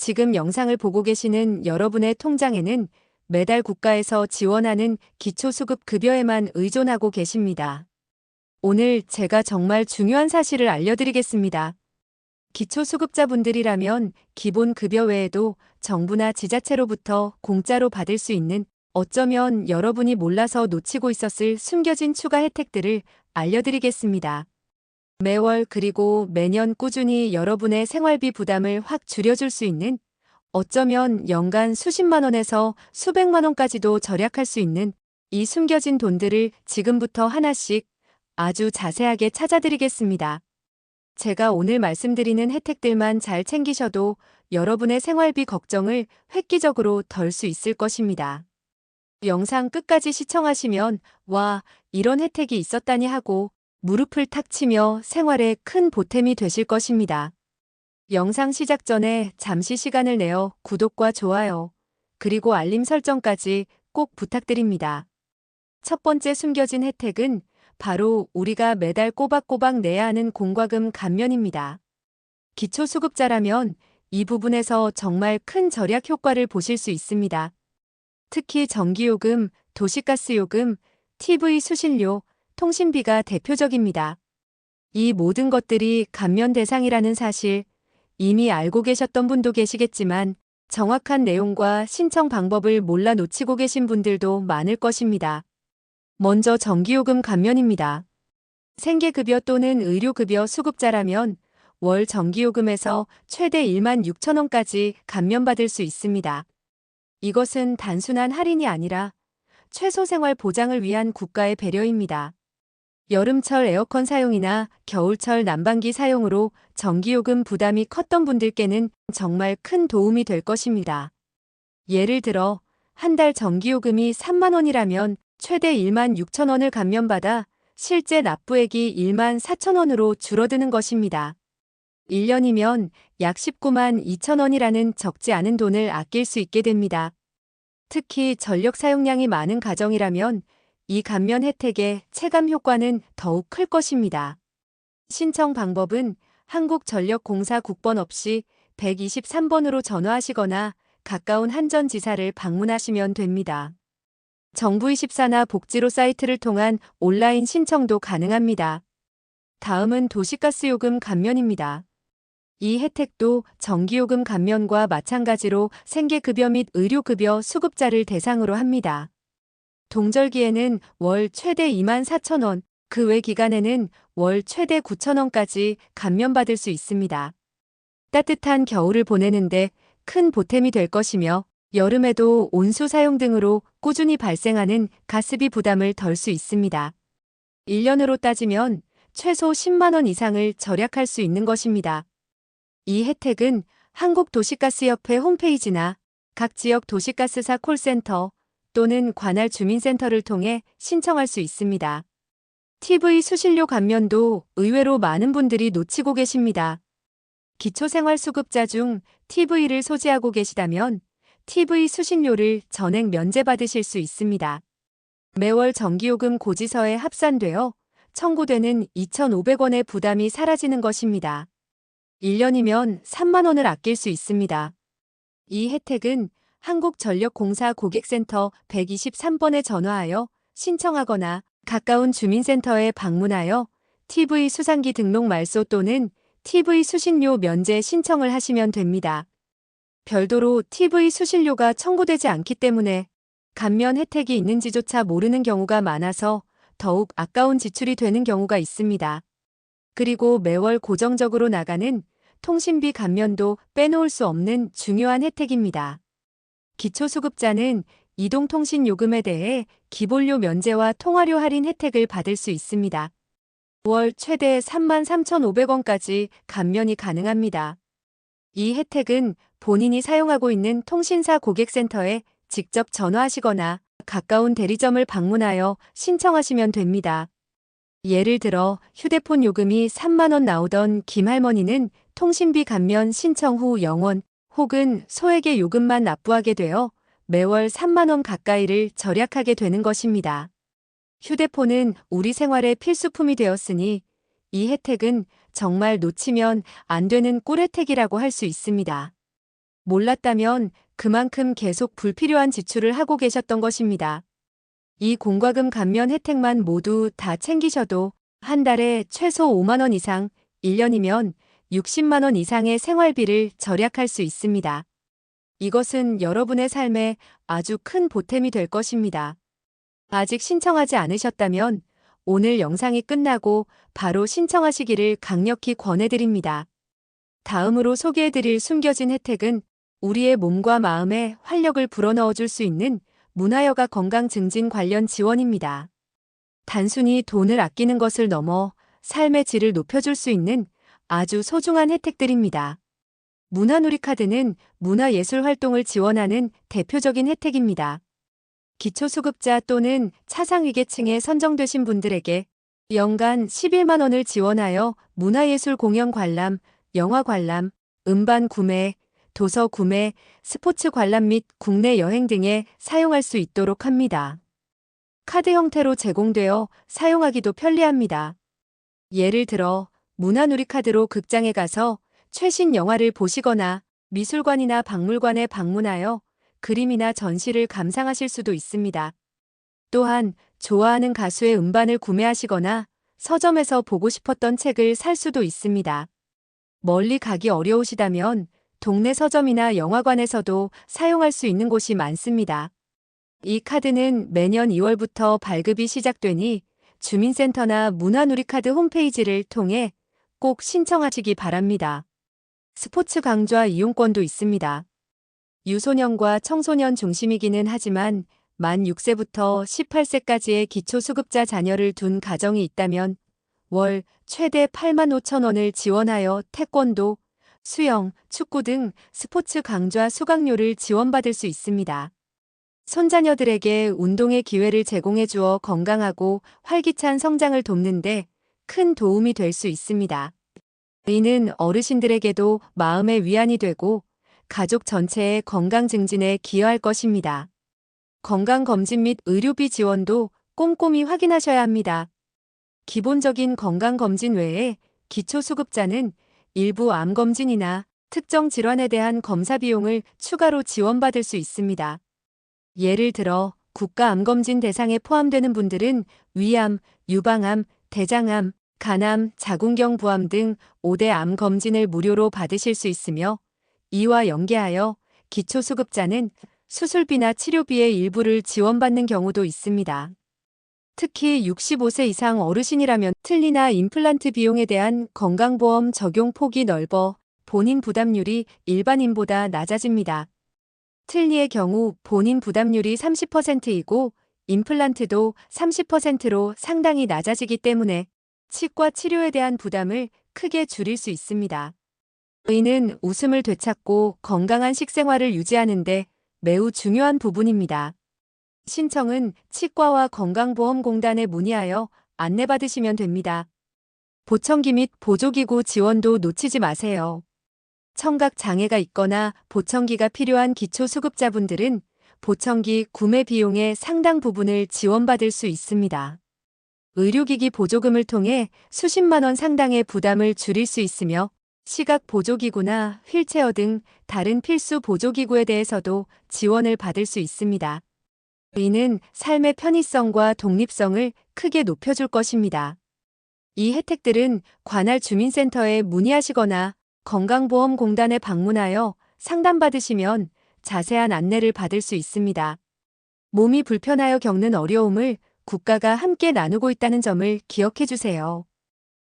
지금 영상을 보고 계시는 여러분의 통장에는 매달 국가에서 지원하는 기초수급 급여에만 의존하고 계십니다. 오늘 제가 정말 중요한 사실을 알려드리겠습니다. 기초수급자분들이라면 기본 급여 외에도 정부나 지자체로부터 공짜로 받을 수 있는 어쩌면 여러분이 몰라서 놓치고 있었을 숨겨진 추가 혜택들을 알려드리겠습니다. 매월 그리고 매년 꾸준히 여러분의 생활비 부담을 확 줄여줄 수 있는 어쩌면 연간 수십만 원에서 수백만 원까지도 절약할 수 있는 이 숨겨진 돈들을 지금부터 하나씩 아주 자세하게 찾아드리겠습니다. 제가 오늘 말씀드리는 혜택들만 잘 챙기셔도 여러분의 생활비 걱정을 획기적으로 덜 수 있을 것입니다. 영상 끝까지 시청하시면 와, 이런 혜택이 있었다니 하고 무릎을 탁 치며 생활에 큰 보탬이 되실 것입니다. 영상 시작 전에 잠시 시간을 내어 구독과 좋아요, 그리고 알림 설정까지 꼭 부탁드립니다. 첫 번째 숨겨진 혜택은 바로 우리가 매달 꼬박꼬박 내야 하는 공과금 감면입니다. 기초수급자라면 이 부분에서 정말 큰 절약 효과를 보실 수 있습니다. 특히 전기요금, 도시가스요금, TV 수신료, 통신비가 대표적입니다. 이 모든 것들이 감면 대상이라는 사실 이미 알고 계셨던 분도 계시겠지만 정확한 내용과 신청 방법을 몰라 놓치고 계신 분들도 많을 것입니다. 먼저 전기요금 감면입니다. 생계급여 또는 의료급여 수급자라면 월 전기요금에서 최대 1만 6천 원까지 감면받을 수 있습니다. 이것은 단순한 할인이 아니라 최소 생활 보장을 위한 국가의 배려입니다. 여름철 에어컨 사용이나 겨울철 난방기 사용으로 전기요금 부담이 컸던 분들께는 정말 큰 도움이 될 것입니다. 예를 들어 한 달 전기요금이 3만 원이라면 최대 1만 6천 원을 감면받아 실제 납부액이 1만 4천 원으로 줄어드는 것입니다. 1년이면 약 19만 2천 원이라는 적지 않은 돈을 아낄 수 있게 됩니다. 특히 전력 사용량이 많은 가정이라면 이 감면 혜택의 체감 효과는 더욱 클 것입니다. 신청 방법은 한국전력공사 국번 없이 123번으로 전화하시거나 가까운 한전지사를 방문하시면 됩니다. 정부24나 복지로 사이트를 통한 온라인 신청도 가능합니다. 다음은 도시가스 요금 감면입니다. 이 혜택도 전기요금 감면과 마찬가지로 생계급여 및 의료급여 수급자를 대상으로 합니다. 동절기에는 월 최대 2만 4천 원, 그 외 기간에는 월 최대 9천 원까지 감면받을 수 있습니다. 따뜻한 겨울을 보내는데 큰 보탬이 될 것이며 여름에도 온수 사용 등으로 꾸준히 발생하는 가스비 부담을 덜 수 있습니다. 1년으로 따지면 최소 10만 원 이상을 절약할 수 있는 것입니다. 이 혜택은 한국도시가스협회 홈페이지나 각 지역 도시가스사 콜센터 또는 관할 주민센터를 통해 신청할 수 있습니다. TV 수신료 감면도 의외로 많은 분들이 놓치고 계십니다. 기초생활수급자 중 TV를 소지하고 계시다면 TV 수신료를 전액 면제받으실 수 있습니다. 매월 전기요금 고지서에 합산되어 청구되는 2,500원의 부담이 사라지는 것입니다. 1년이면 3만 원을 아낄 수 있습니다. 이 혜택은 한국전력공사 고객센터 123번에 전화하여 신청하거나 가까운 주민센터에 방문하여 TV 수상기 등록 말소 또는 TV 수신료 면제 신청을 하시면 됩니다. 별도로 TV 수신료가 청구되지 않기 때문에 감면 혜택이 있는지조차 모르는 경우가 많아서 더욱 아까운 지출이 되는 경우가 있습니다. 그리고 매월 고정적으로 나가는 통신비 감면도 빼놓을 수 없는 중요한 혜택입니다. 기초수급자는 이동통신 요금에 대해 기본료 면제와 통화료 할인 혜택을 받을 수 있습니다. 월 최대 33,500원까지 감면이 가능합니다. 이 혜택은 본인이 사용하고 있는 통신사 고객센터에 직접 전화하시거나 가까운 대리점을 방문하여 신청하시면 됩니다. 예를 들어 휴대폰 요금이 3만원 나오던 김할머니는 통신비 감면 신청 후 0원 혹은 소액의 요금만 납부하게 되어 매월 3만원 가까이를 절약하게 되는 것입니다. 휴대폰은 우리 생활의 필수품이 되었으니 이 혜택은 정말 놓치면 안 되는 꿀혜택이라고 할 수 있습니다. 몰랐다면 그만큼 계속 불필요한 지출을 하고 계셨던 것입니다. 이 공과금 감면 혜택만 모두 다 챙기셔도 한 달에 최소 5만원 이상, 1년이면 60만원 이상의 생활비를 절약할 수 있습니다. 이것은 여러분의 삶에 아주 큰 보탬이 될 것입니다. 아직 신청하지 않으셨다면 오늘 영상이 끝나고 바로 신청하시기를 강력히 권해드립니다. 다음으로 소개해드릴 숨겨진 혜택은 우리의 몸과 마음에 활력을 불어넣어 줄 수 있는 문화여가 건강 증진 관련 지원입니다. 단순히 돈을 아끼는 것을 넘어 삶의 질을 높여줄 수 있는 아주 소중한 혜택들입니다. 문화누리카드는 문화예술 활동을 지원하는 대표적인 혜택입니다. 기초수급자 또는 차상위계층에 선정되신 분들에게 연간 11만 원을 지원하여 문화예술 공연 관람, 영화 관람, 음반 구매, 도서 구매, 스포츠 관람 및 국내 여행 등에 사용할 수 있도록 합니다. 카드 형태로 제공되어 사용하기도 편리합니다. 예를 들어 문화누리 카드로 극장에 가서 최신 영화를 보시거나 미술관이나 박물관에 방문하여 그림이나 전시를 감상하실 수도 있습니다. 또한 좋아하는 가수의 음반을 구매하시거나 서점에서 보고 싶었던 책을 살 수도 있습니다. 멀리 가기 어려우시다면 동네 서점이나 영화관에서도 사용할 수 있는 곳이 많습니다. 이 카드는 매년 2월부터 발급이 시작되니 주민센터나 문화누리카드 홈페이지를 통해 꼭 신청하시기 바랍니다. 스포츠 강좌 이용권도 있습니다. 유소년과 청소년 중심이기는 하지만 만 6세부터 18세까지의 기초수급자 자녀를 둔 가정이 있다면 월 최대 8만 5천 원을 지원하여 태권도, 수영, 축구 등 스포츠 강좌 수강료를 지원받을 수 있습니다. 손자녀들에게 운동의 기회를 제공해 주어 건강하고 활기찬 성장을 돕는데 큰 도움이 될 수 있습니다. 이는 어르신들에게도 마음의 위안이 되고 가족 전체의 건강 증진에 기여할 것입니다. 건강검진 및 의료비 지원도 꼼꼼히 확인하셔야 합니다. 기본적인 건강검진 외에 기초수급자는 일부 암검진이나 특정 질환에 대한 검사 비용을 추가로 지원받을 수 있습니다. 예를 들어 국가암검진 대상에 포함되는 분들은 위암, 유방암, 대장암, 간암, 자궁경 부암 등 5대 암 검진을 무료로 받으실 수 있으며 이와 연계하여 기초수급자는 수술비나 치료비의 일부를 지원받는 경우도 있습니다. 특히 65세 이상 어르신이라면 틀니나 임플란트 비용에 대한 건강보험 적용 폭이 넓어 본인 부담률이 일반인보다 낮아집니다. 틀니의 경우 본인 부담률이 30%이고 임플란트도 30%로 상당히 낮아지기 때문에 치과 치료에 대한 부담을 크게 줄일 수 있습니다. 의는 웃음을 되찾고 건강한 식생활을 유지하는 데 매우 중요한 부분입니다. 신청은 치과와 건강보험공단에 문의하여 안내받으시면 됩니다. 보청기 및 보조기구 지원도 놓치지 마세요. 청각 장애가 있거나 보청기가 필요한 기초수급자분들은 보청기 구매 비용의 상당 부분을 지원받을 수 있습니다. 의료기기 보조금을 통해 수십만 원 상당의 부담을 줄일 수 있으며 시각 보조기구나 휠체어 등 다른 필수 보조기구에 대해서도 지원을 받을 수 있습니다. 이는 삶의 편의성과 독립성을 크게 높여줄 것입니다. 이 혜택들은 관할 주민센터에 문의하시거나 건강보험공단에 방문하여 상담받으시면 자세한 안내를 받을 수 있습니다. 몸이 불편하여 겪는 어려움을 국가가 함께 나누고 있다는 점을 기억해 주세요.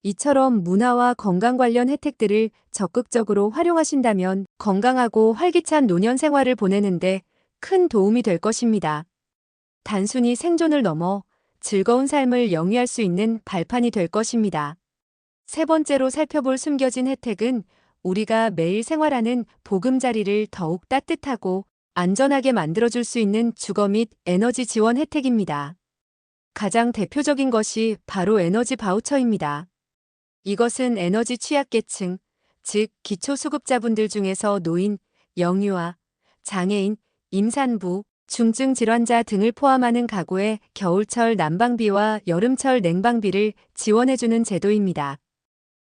이처럼 문화와 건강 관련 혜택들을 적극적으로 활용하신다면 건강하고 활기찬 노년 생활을 보내는데 큰 도움이 될 것입니다. 단순히 생존을 넘어 즐거운 삶을 영위할 수 있는 발판이 될 것입니다. 세 번째로 살펴볼 숨겨진 혜택은 우리가 매일 생활하는 보금자리를 더욱 따뜻하고 안전하게 만들어줄 수 있는 주거 및 에너지 지원 혜택입니다. 가장 대표적인 것이 바로 에너지 바우처입니다. 이것은 에너지 취약계층, 즉 기초수급자분들 중에서 노인, 영유아, 장애인, 임산부, 중증 질환자 등을 포함하는 가구의 겨울철 난방비와 여름철 냉방비를 지원해주는 제도입니다.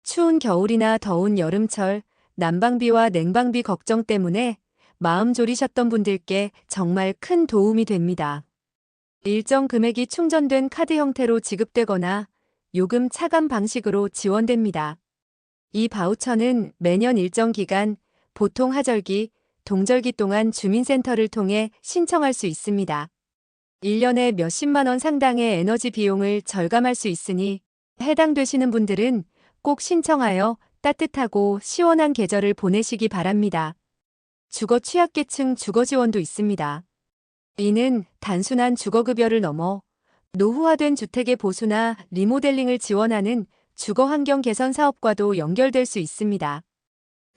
추운 겨울이나 더운 여름철 난방비와 냉방비 걱정 때문에 마음 졸이셨던 분들께 정말 큰 도움이 됩니다. 일정 금액이 충전된 카드 형태로 지급되거나 요금 차감 방식으로 지원됩니다. 이 바우처는 매년 일정 기간, 보통 하절기, 동절기 동안 주민센터를 통해 신청할 수 있습니다. 1년에 몇십만 원 상당의 에너지 비용을 절감할 수 있으니 해당되시는 분들은 꼭 신청하여 따뜻하고 시원한 계절을 보내시기 바랍니다. 주거 취약계층 주거 지원도 있습니다. 이는 단순한 주거급여를 넘어 노후화된 주택의 보수나 리모델링을 지원하는 주거 환경 개선 사업과도 연결될 수 있습니다.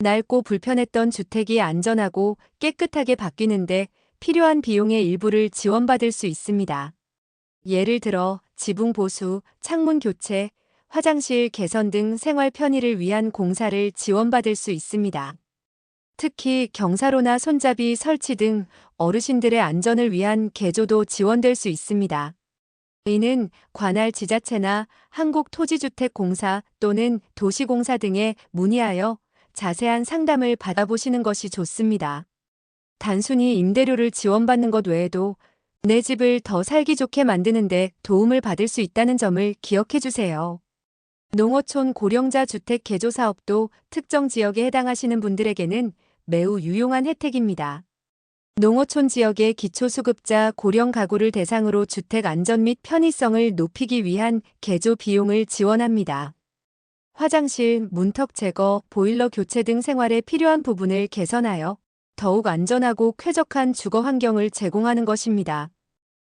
낡고 불편했던 주택이 안전하고 깨끗하게 바뀌는데 필요한 비용의 일부를 지원받을 수 있습니다. 예를 들어 지붕 보수, 창문 교체, 화장실 개선 등 생활 편의를 위한 공사를 지원받을 수 있습니다. 특히 경사로나 손잡이 설치 등 어르신들의 안전을 위한 개조도 지원될 수 있습니다. 이는 관할 지자체나 한국토지주택공사 또는 도시공사 등에 문의하여 자세한 상담을 받아보시는 것이 좋습니다. 단순히 임대료를 지원받는 것 외에도 내 집을 더 살기 좋게 만드는데 도움을 받을 수 있다는 점을 기억해 주세요. 농어촌 고령자 주택 개조 사업도 특정 지역에 해당하시는 분들에게는 매우 유용한 혜택입니다. 농어촌 지역의 기초수급자 고령 가구를 대상으로 주택 안전 및 편의성을 높이기 위한 개조 비용을 지원합니다. 화장실, 문턱 제거, 보일러 교체 등 생활에 필요한 부분을 개선하여 더욱 안전하고 쾌적한 주거 환경을 제공하는 것입니다.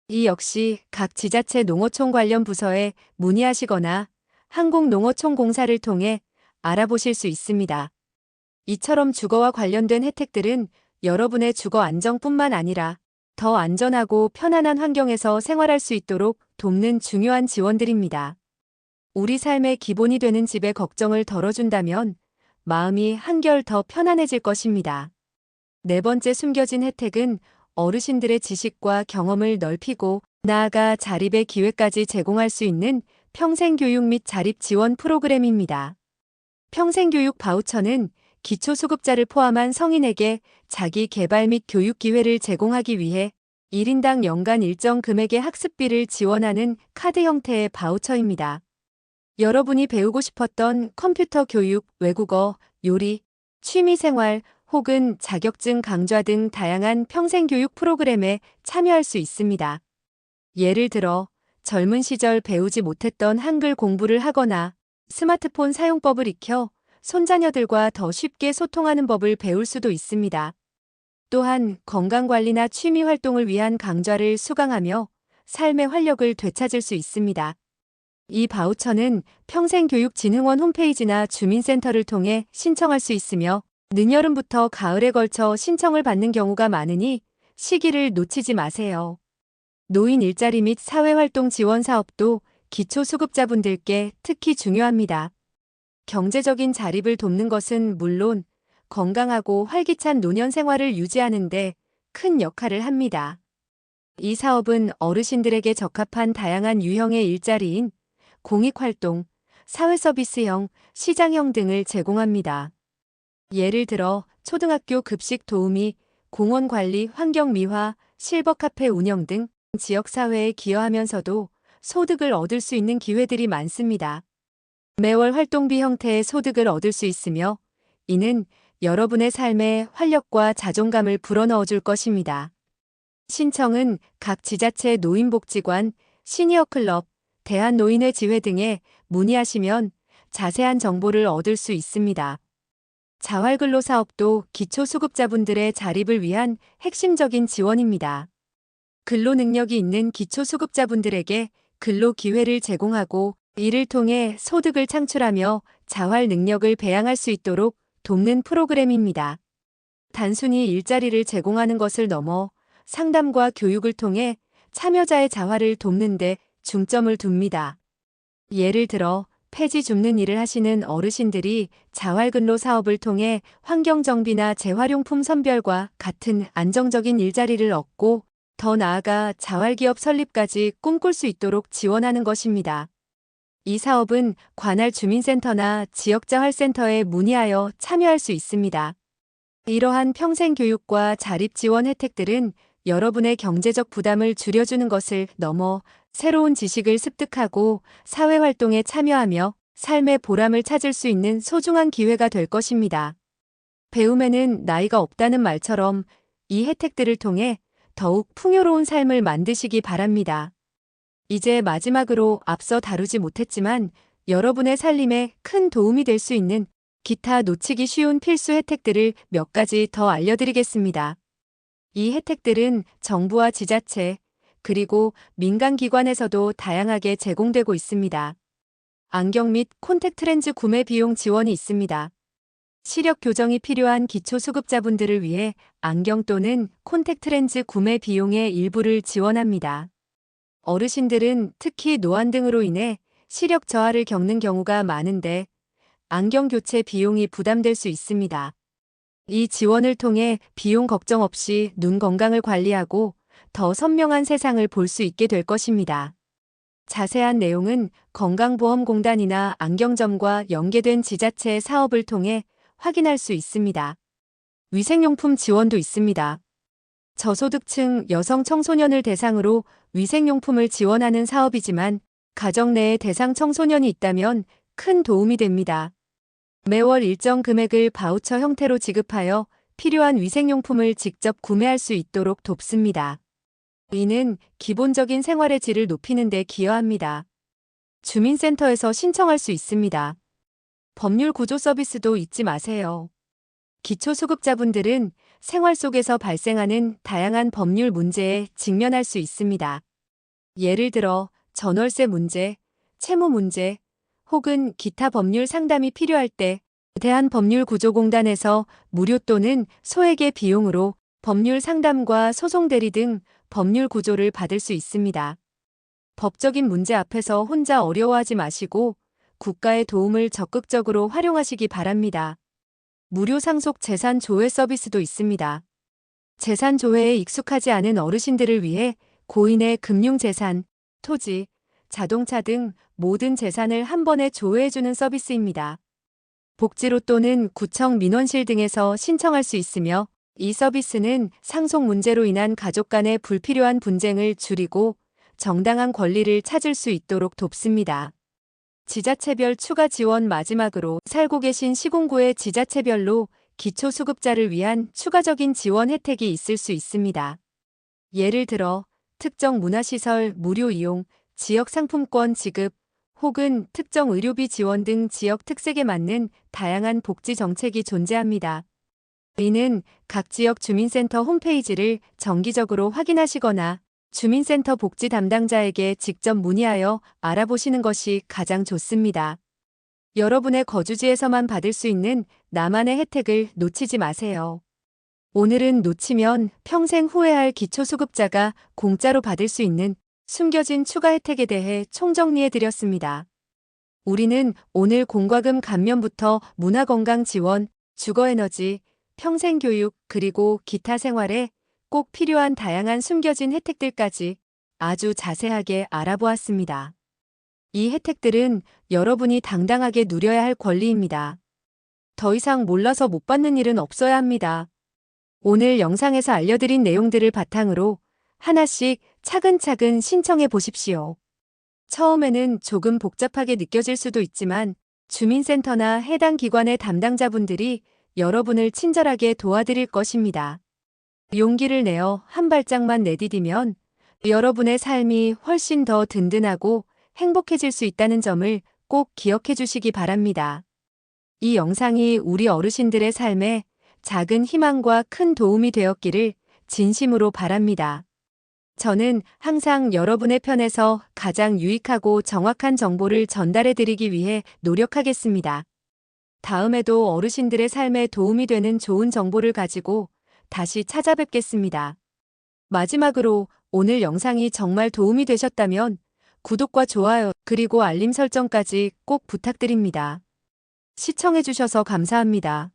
이 역시 각 지자체 농어촌 관련 부서에 문의하시거나 한국농어촌공사를 통해 알아보실 수 있습니다. 이처럼 주거와 관련된 혜택들은 여러분의 주거 안정뿐만 아니라 더 안전하고 편안한 환경에서 생활할 수 있도록 돕는 중요한 지원들입니다. 우리 삶의 기본이 되는 집의 걱정을 덜어준다면 마음이 한결 더 편안해질 것입니다. 네 번째 숨겨진 혜택은 어르신들의 지식과 경험을 넓히고 나아가 자립의 기회까지 제공할 수 있는 평생교육 및 자립 지원 프로그램입니다. 평생교육 바우처는 기초수급자를 포함한 성인에게 자기 개발 및 교육 기회를 제공하기 위해 1인당 연간 일정 금액의 학습비를 지원하는 카드 형태의 바우처입니다. 여러분이 배우고 싶었던 컴퓨터 교육, 외국어, 요리, 취미생활 혹은 자격증 강좌 등 다양한 평생교육 프로그램에 참여할 수 있습니다. 예를 들어 젊은 시절 배우지 못했던 한글 공부를 하거나 스마트폰 사용법을 익혀 손자녀들과 더 쉽게 소통하는 법을 배울 수도 있습니다. 또한 건강관리나 취미 활동을 위한 강좌를 수강하며 삶의 활력을 되찾을 수 있습니다. 이 바우처는 평생교육진흥원 홈페이지나 주민센터를 통해 신청할 수 있으며 늦여름부터 가을에 걸쳐 신청을 받는 경우가 많으니 시기를 놓치지 마세요. 노인 일자리 및 사회활동 지원 사업도 기초수급자분들께 특히 중요합니다. 경제적인 자립을 돕는 것은 물론 건강하고 활기찬 노년 생활을 유지하는데 큰 역할을 합니다. 이 사업은 어르신들에게 적합한 다양한 유형의 일자리인 공익활동, 사회서비스형, 시장형 등을 제공합니다. 예를 들어 초등학교 급식 도우미, 공원 관리, 환경 미화, 실버 카페 운영 등 지역 사회에 기여하면서도 소득을 얻을 수 있는 기회들이 많습니다. 매월 활동비 형태의 소득을 얻을 수 있으며 이는 여러분의 삶에 활력과 자존감을 불어넣어 줄 것입니다. 신청은 각 지자체 노인복지관, 시니어클럽, 대한노인회 지회 등에 문의하시면 자세한 정보를 얻을 수 있습니다. 자활근로 사업도 기초수급자분들의 자립을 위한 핵심적인 지원입니다. 근로 능력이 있는 기초수급자분들에게 근로 기회를 제공하고 이를 통해 소득을 창출하며 자활 능력을 배양할 수 있도록 돕는 프로그램입니다. 단순히 일자리를 제공하는 것을 넘어 상담과 교육을 통해 참여자의 자활을 돕는 데 중점을 둡니다. 예를 들어 폐지 줍는 일을 하시는 어르신들이 자활근로 사업을 통해 환경정비나 재활용품 선별과 같은 안정적인 일자리를 얻고 더 나아가 자활기업 설립까지 꿈꿀 수 있도록 지원하는 것입니다. 이 사업은 관할 주민센터나 지역자활센터에 문의하여 참여할 수 있습니다. 이러한 평생 교육과 자립 지원 혜택들은 여러분의 경제적 부담을 줄여주는 것을 넘어 새로운 지식을 습득하고 사회 활동에 참여하며 삶의 보람을 찾을 수 있는 소중한 기회가 될 것입니다. 배움에는 나이가 없다는 말처럼 이 혜택들을 통해 더욱 풍요로운 삶을 만드시기 바랍니다. 이제 마지막으로 앞서 다루지 못했지만 여러분의 살림에 큰 도움이 될 수 있는 기타 놓치기 쉬운 필수 혜택들을 몇 가지 더 알려드리겠습니다. 이 혜택들은 정부와 지자체, 그리고 민간기관에서도 다양하게 제공되고 있습니다. 안경 및 콘택트 렌즈 구매 비용 지원이 있습니다. 시력 교정이 필요한 기초수급자분들을 위해 안경 또는 콘택트 렌즈 구매 비용의 일부를 지원합니다. 어르신들은 특히 노안 등으로 인해 시력 저하를 겪는 경우가 많은데 안경 교체 비용이 부담될 수 있습니다. 이 지원을 통해 비용 걱정 없이 눈 건강을 관리하고 더 선명한 세상을 볼 수 있게 될 것입니다. 자세한 내용은 건강보험공단이나 안경점과 연계된 지자체 사업을 통해 확인할 수 있습니다. 위생용품 지원도 있습니다. 저소득층 여성 청소년을 대상으로 위생용품을 지원하는 사업이지만 가정 내에 대상 청소년이 있다면 큰 도움이 됩니다. 매월 일정 금액을 바우처 형태로 지급하여 필요한 위생용품을 직접 구매할 수 있도록 돕습니다. 이는 기본적인 생활의 질을 높이는 데 기여합니다. 주민센터에서 신청할 수 있습니다. 법률 구조 서비스도 잊지 마세요. 기초수급자분들은 생활 속에서 발생하는 다양한 법률 문제에 직면할 수 있습니다. 예를 들어 전월세 문제, 채무 문제, 혹은 기타 법률 상담이 필요할 때 대한법률구조공단에서 무료 또는 소액의 비용으로 법률 상담과 소송 대리 등 법률 구조를 받을 수 있습니다. 법적인 문제 앞에서 혼자 어려워하지 마시고 국가의 도움을 적극적으로 활용하시기 바랍니다. 무료 상속 재산 조회 서비스도 있습니다. 재산 조회에 익숙하지 않은 어르신들을 위해 고인의 금융재산, 토지, 자동차 등 모든 재산을 한 번에 조회해주는 서비스입니다. 복지로 또는 구청 민원실 등에서 신청할 수 있으며 이 서비스는 상속 문제로 인한 가족 간의 불필요한 분쟁을 줄이고 정당한 권리를 찾을 수 있도록 돕습니다. 지자체별 추가 지원 마지막으로 살고 계신 시군구의 지자체별로 기초수급자를 위한 추가적인 지원 혜택이 있을 수 있습니다. 예를 들어 특정 문화시설 무료 이용, 지역 상품권 지급, 혹은 특정 의료비 지원 등 지역 특색에 맞는 다양한 복지 정책이 존재합니다. 이는 각 지역 주민센터 홈페이지를 정기적으로 확인하시거나 주민센터 복지 담당자에게 직접 문의하여 알아보시는 것이 가장 좋습니다. 여러분의 거주지에서만 받을 수 있는 나만의 혜택을 놓치지 마세요. 오늘은 놓치면 평생 후회할 기초수급자가 공짜로 받을 수 있는 숨겨진 추가 혜택에 대해 총정리해 드렸습니다. 우리는 오늘 공과금 감면부터 문화건강 지원, 주거에너지, 평생교육, 그리고 기타 생활에 꼭 필요한 다양한 숨겨진 혜택들까지 아주 자세하게 알아보았습니다. 이 혜택들은 여러분이 당당하게 누려야 할 권리입니다. 더 이상 몰라서 못 받는 일은 없어야 합니다. 오늘 영상에서 알려드린 내용들을 바탕으로 하나씩 차근차근 신청해 보십시오. 처음에는 조금 복잡하게 느껴질 수도 있지만 주민센터나 해당 기관의 담당자분들이 여러분을 친절하게 도와드릴 것입니다. 용기를 내어 한 발짝만 내디디면 여러분의 삶이 훨씬 더 든든하고 행복해질 수 있다는 점을 꼭 기억해 주시기 바랍니다. 이 영상이 우리 어르신들의 삶에 작은 희망과 큰 도움이 되었기를 진심으로 바랍니다. 저는 항상 여러분의 편에서 가장 유익하고 정확한 정보를 전달해 드리기 위해 노력하겠습니다. 다음에도 어르신들의 삶에 도움이 되는 좋은 정보를 가지고 다시 찾아뵙겠습니다. 마지막으로 오늘 영상이 정말 도움이 되셨다면 구독과 좋아요 그리고 알림 설정까지 꼭 부탁드립니다. 시청해주셔서 감사합니다.